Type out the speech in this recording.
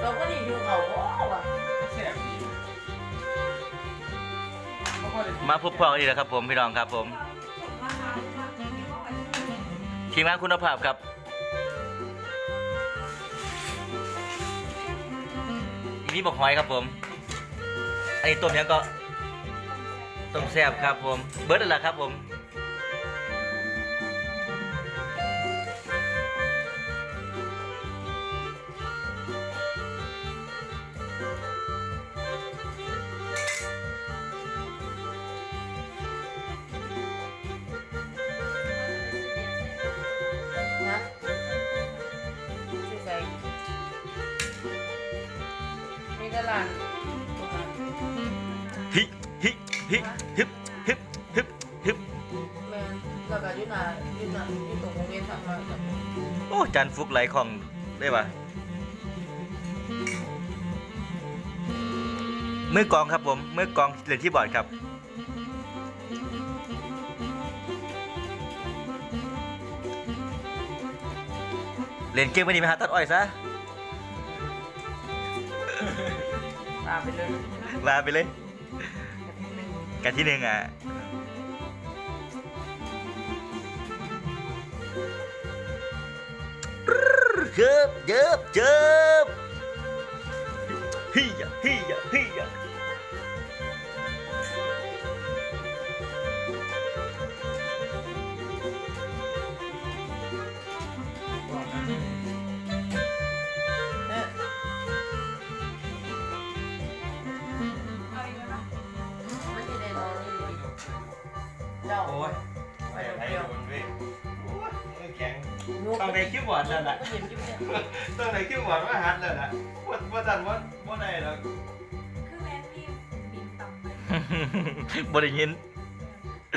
เราก็นี่อยู่เขาว่ะแซ่บดีเขาก็เลยมาพบพอกันอีกแล้วครับผมพี่น้องครับผม ทีมงานคุณภาพครับอีนี้บอกหอยครับผม อันนี้ต้มยังก็ต้มแซ่บครับผม เบิร์ดอะไรครับผม มีตลาดฮิฮิฮิฮึบฮึบฮึบฮึบแมนแล้วก็อยู่หนาอยู่หนาอยู่ตรงวงเวียนทางมาแบบโอ้จานฟุกไหลของได้ปะมือกองครับผมมือกองเล่นที่บอร์ดครับเล่นเกมไม่ดีไหมฮะตัดอ้อยซะ ไปเลยลาไปเลยกันที่หนึ่งอะเยิบเยิบเยิบฮิยะฮิยะฮิยะ เจ้าโอ้ยไปไปเดียวโดนเว้ยโอ้ยมือแข็งต้องในคิวบอร์ดแล้วล่ะก็เห็นอยู่เนี่ยต้องไหนคิ้วหวานมาหัดเลยนะว่าว่าจันว่าว่าได้แล้วคือแม่พี่บินต่ำไปบริยินเ